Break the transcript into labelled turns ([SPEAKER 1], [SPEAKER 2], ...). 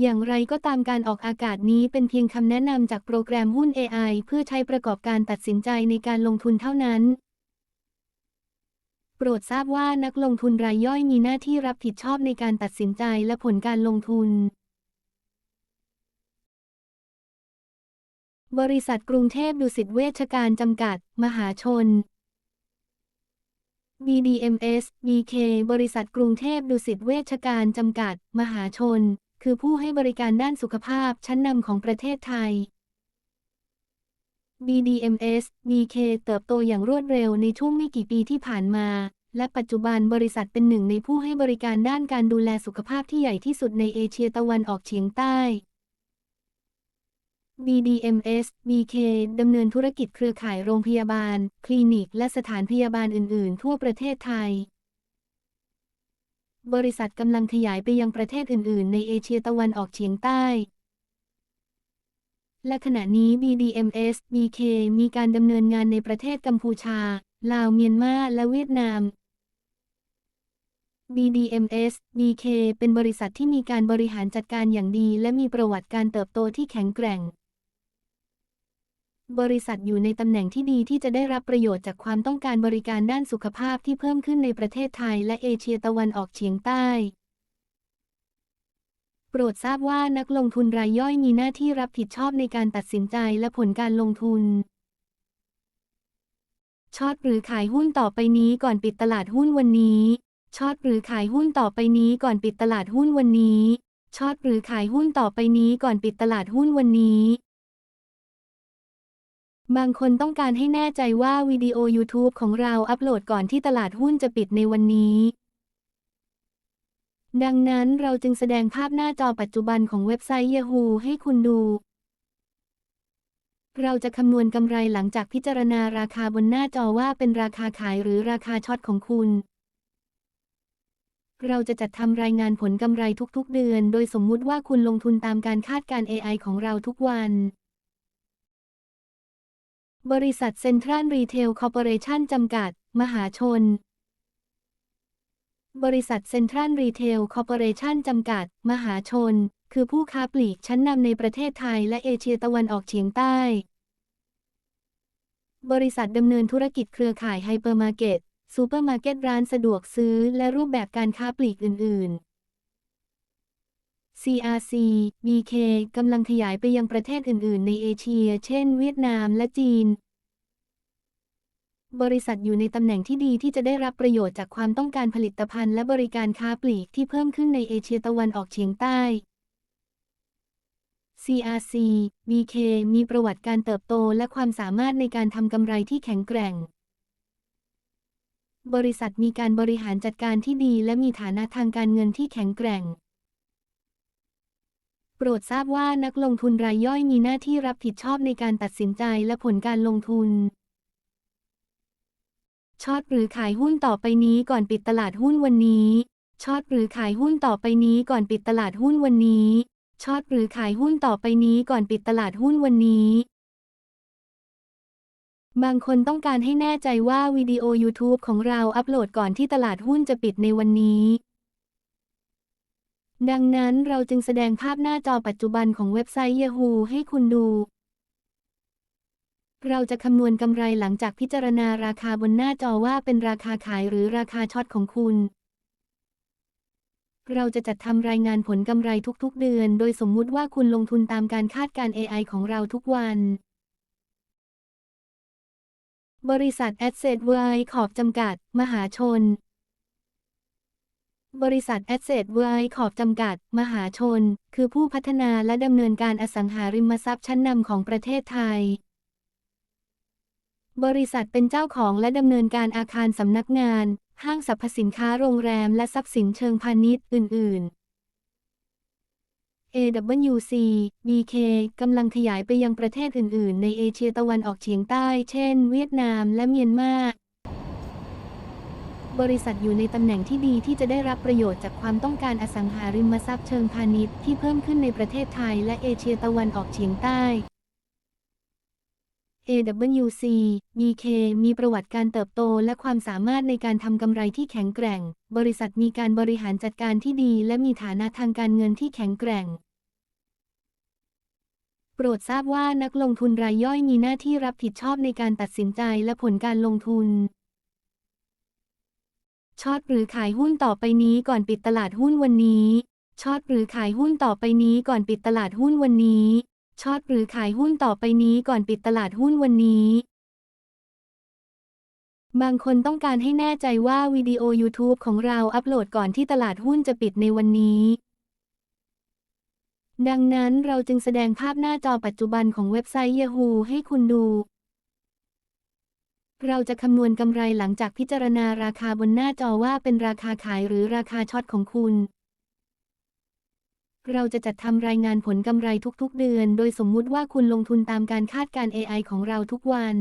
[SPEAKER 1] อย่างไรก็ตามการออกอากาศนี้เป็นเพียงคำแนะนำจากโปรแกรมหุ้น AI เพื่อใช้ประกอบการตัดสินใจในการลงทุนเท่านั้น โปรดทราบว่านักลงทุนรายย่อยมีหน้าที่รับผิดชอบในการตัดสินใจและผลการลงทุน บริษัทกรุงเทพดุสิตเวชการจำกัด มหาชน BDMS BK บริษัทกรุงเทพดุสิตเวชการจำกัด มหาชน คือผู้ให้บริการด้านสุขภาพชั้นนำของประเทศไทย BDMS BK เติบโตอย่างรวดเร็วในช่วงไม่กี่ปีที่ผ่านมา และปัจจุบันบริษัทเป็นหนึ่งในผู้ให้บริการด้านการดูแลสุขภาพที่ใหญ่ที่สุดในเอเชียตะวันออกเฉียงใต้ BDMS BK ดำเนินธุรกิจเครือข่ายโรงพยาบาล คลินิก และสถานพยาบาลอื่น ๆ ทั่วประเทศไทย บริษัทกำลังขยายไปยังประเทศอื่น ๆ ในเอเชียตะวันออกเฉียงใต้ และขณะนี้ BDMS BK มีการดำเนินงานในประเทศกัมพูชา ลาว เมียนมา และเวียดนาม BDMS BK เป็นบริษัทที่มีการบริหารจัดการอย่างดี และมีประวัติการเติบโตที่แข็งแกร่ง บริษัทอยู่ในตำแหน่งที่ดีที่จะได้รับประโยชน์จากความต้องการบริการด้านสุขภาพที่เพิ่มขึ้นในประเทศไทยและเอเชียตะวันออกเฉียงใต้ โปรดทราบว่านักลงทุนรายย่อยมีหน้าที่รับผิดชอบในการตัดสินใจและผลการลงทุนช็อตหรือขายหุ้นต่อไปนี้ก่อนปิดตลาดหุ้นวันนี้ช็อตหรือขายหุ้นต่อไปนี้ก่อนปิดตลาดหุ้นวันนี้ช็อตหรือขายหุ้นต่อไปนี้ก่อนปิดตลาดหุ้นวันนี้ บางคนต้องการให้แน่ใจว่าวิดีโอ YouTube ของเราอัปโหลดก่อนที่ตลาดหุ้นจะปิดในวันนี้ ดังนั้นเราจึงแสดงภาพหน้าจอปัจจุบันของเว็บไซต์ Yahoo ให้คุณดู เราจะคำนวณกำไรหลังจากพิจารณาราคาบนหน้าจอว่าเป็นราคาขายหรือราคาช็อตของคุณ เราจะจัดทำรายงานผลกำไรทุกๆ เดือน โดยสมมุติว่าคุณลงทุนตามการคาดการ AI ของเราทุกวัน บริษัทเซ็นทรัลรีเทลคอร์ปอเรชั่นจำกัด มหาชน บริษัทเซ็นทรัลรีเทลคอร์ปอเรชั่นจำกัด มหาชน คือผู้ค้าปลีกชั้นนำในประเทศไทยและเอเชียตะวันออกเฉียงใต้ บริษัทดำเนินธุรกิจเครือข่ายไฮเปอร์มาร์เก็ตซูเปอร์มาร์เก็ตร้านสะดวกซื้อ และรูปแบบการค้าปลีกอื่น ๆ CRC BK กำลังขยายไปยังประเทศอื่น ๆ ในเอเชีย เช่น เวียดนามและจีน บริษัทอยู่ในตำแหน่งที่ดีที่จะได้รับประโยชน์จากความต้องการผลิตภัณฑ์และบริการค้าปลีกที่เพิ่มขึ้นในเอเชียตะวันออกเฉียงใต้ CRC BK มีประวัติการเติบโตและความสามารถในการทำกำไรที่แข็งแกร่ง บริษัทมีการบริหารจัดการที่ดีและมีฐานะทางการเงินที่แข็งแกร่ง โปรดทราบว่านักลงทุนรายย่อยมีหน้าที่รับผิดชอบในการตัดสินใจและผลการลงทุนช็อตหรือขายหุ้นต่อไปนี้ก่อนปิดตลาดหุ้นวันนี้ช็อตหรือขายหุ้นต่อไปนี้ก่อนปิดตลาดหุ้นวันนี้ช็อตหรือขายหุ้นต่อไปนี้ก่อนปิดตลาดหุ้นวันนี้ บางคนต้องการให้แน่ใจว่าวิดีโอ YouTube ของเราอัปโหลดก่อนที่ตลาดหุ้นจะปิดในวันนี้ ดังนั้นเราจึงแสดงภาพหน้าจอปัจจุบันของเว็บไซต์ Yahoo ให้คุณดู เราจะคำนวณกำไรหลังจากพิจารณาราคาบนหน้าจอว่าเป็นราคาขายหรือราคาช็อตของคุณ เราจะจัดทำรายงานผลกำไรทุกๆ เดือน โดยสมมุติว่าคุณลงทุนตามการคาดการ์ AI ของเราทุกวัน บริษัท Asset w i ขอบจำกัด มหาชน บริษัท Asset w i ขอบจำกัด มหาชน คือผู้พัฒนาและดำเนินการอสังหาริมทรัพย์ชั้นนำของประเทศไทย บริษัทเป็นเจ้าของและดำเนินการอาคารสำนักงาน ห้างสรรพสินค้าโรงแรมและทรัพย์สินเชิงพาณิชย์อื่น ๆ AWC BK กำลังขยายไปยังประเทศอื่น ๆ ในเอเชียตะวันออกเฉียงใต้ เช่น เวียดนามและเมียนมา บริษัทอยู่ในตำแหน่งที่ดีที่จะได้รับประโยชน์จากความต้องการอสังหาริมทรัพย์เชิงพาณิชย์ที่เพิ่มขึ้นในประเทศไทยและเอเชียตะวันออกเฉียงใต้ AWC BK มีประวัติการเติบโตและความสามารถในการทำกำไรที่แข็งแกร่ง บริษัทมีการบริหารจัดการที่ดีและมีฐานะทางการเงินที่แข็งแกร่ง โปรดทราบว่านักลงทุนรายย่อยมีหน้าที่รับผิดชอบในการตัดสินใจและผลการลงทุน ช็อตหรือขายหุ้นต่อไปนี้ก่อนปิดตลาดหุ้นวันนี้ช็อตหรือขายหุ้นต่อไปนี้ก่อนปิดตลาดหุ้นวันนี้ช็อตหรือขายหุ้นต่อไปนี้ก่อนปิดตลาดหุ้นวันนี้ บางคนต้องการให้แน่ใจว่าวิดีโอ YouTube ของเราอัปโหลดก่อนที่ตลาดหุ้นจะปิดในวันนี้ ดังนั้นเราจึงแสดงภาพหน้าจอปัจจุบันของเว็บไซต์ Yahoo ให้คุณดู เราจะคำนวณกำไรหลังจากพิจารณาราคาบนหน้าจอว่าเป็นราคาขายหรือราคาช็อตของคุณ เราจะจัดทำรายงานผลกำไรทุกๆ เดือน โดยสมมุติว่าคุณลงทุนตามการคาดการ AI ของเราทุกวัน